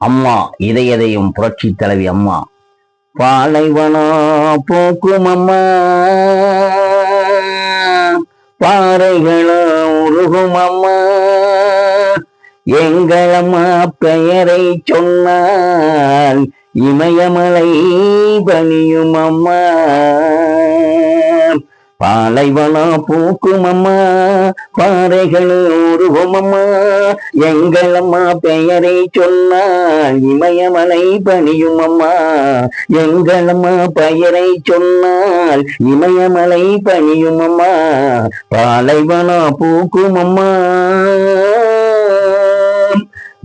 அம்மா இதயதையும் புரட்சி தலைவி அம்மா. பாலைவனோ போக்கும் அம்மா பாறைகளோ உருகும் அம்மா எங்களம்மா பெயரை சொன்னால் இமயமலை பணியும் அம்மா பாலைவனா பூக்கும் அம்மா பாறைகள் உருவும் அம்மா. எங்களம்மா பெயரை சொன்னால் இமயமலை பணியும் அம்மா. எங்களம்மா பெயரை சொன்னால் இமயமலை பணியும் அம்மா. பாலைவனம்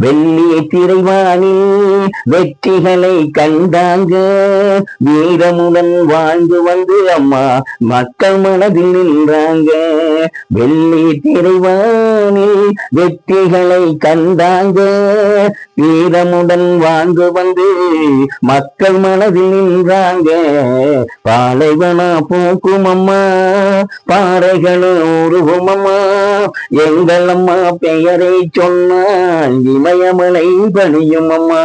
வெள்ளி திரைவானில் வெற்றிகளை கண்டாங்க. வீரமுடன் வாழ்ந்து வந்து அம்மா மக்கள் மனதில் நின்றாங்க. வெள்ளி திரைவானில் வெற்றிகளை கண்டாங்க. வீரமுடன் வாழ்ந்து வந்து மக்கள் மனதில் நின்றாங்க. பாலைவனா பூக்கும் அம்மா பாறைகளும் உருகும் அம்மா. எங்கள் அம்மா பெயரை சொன்னால் இமயமலை பணியும் அம்மா.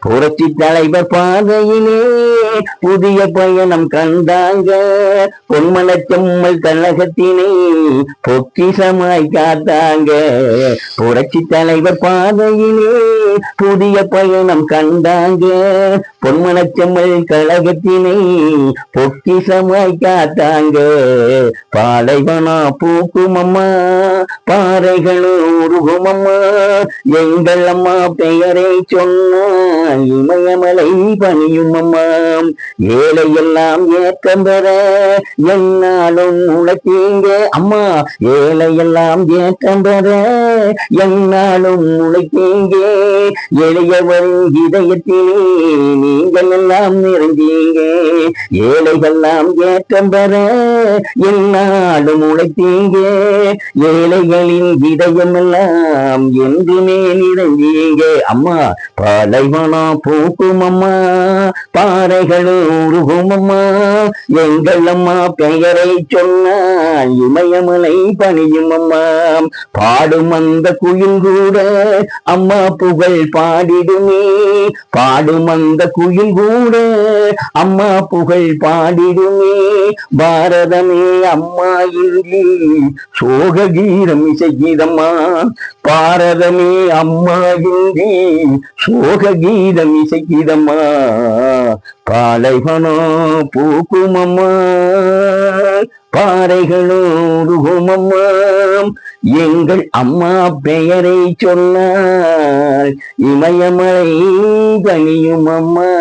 புரட்சி தலைவர் பாதையிலே புதிய பயணம் கண்டாங்க. பொன்மனச்செம்மல் கழகத்தினை பொக்கிசமாய் காத்த காத்தாங்க புரட்சி தலைவர் பாதையிலே புதிய பயணம் கண்டாங்க. பொன்மனச்செம்மல் கழகத்தினை பொக்கிசமாய் காத்தாங்க. பாலைவனா பூக்கும் அம்மா பாறைகளும் உருகும் அம்மா எங்கள் அம்மா பெயரை சொன்ன இமயமலை பணியும் அம்மா ஏழை எல்லாம் ஏற்றம் பெற என்னாலும் உழைத்தீங்க அம்மா ஏழை எல்லாம் ஏற்ற பெற என்னாலும் உழைத்தீங்கே எளியவரின் இதயத்திலே நீங்கள் எல்லாம் நிறைந்தீங்க. ஏழைகள்லாம் ஏற்றம் பெற என்னாலும் உழைத்தீங்க ஏழைகளின் இதயம் எல்லாம் என்றுமே நிறைந்தீங்க. அம்மா பாலைவனா பூக்கும் அம்மா பாறைகளும் உருகும் அம்மா. எங்கள் அம்மா பெயரை சொன்னால் இமயமலை பணியும் அம்மா. பாடும் அந்த குயில் கூட அம்மா புகழ் பாடிடுமே. பாடும் அந்த குயில் கூட அம்மா புகழ் பாடிடுமே. பாரதமே அம்மா இன்றி சோக கீதம் இசைகீதம்மா பாரதமே அம்மா இன்றி சோக கீதம் இசைகீதம்மா பாலைவனோ பூக்குமம்மா அம்மா பாறைகளோருகும் எங்கள் அம்மா பெயரை சொன்னால் இமயமலை தனியும் அம்மா.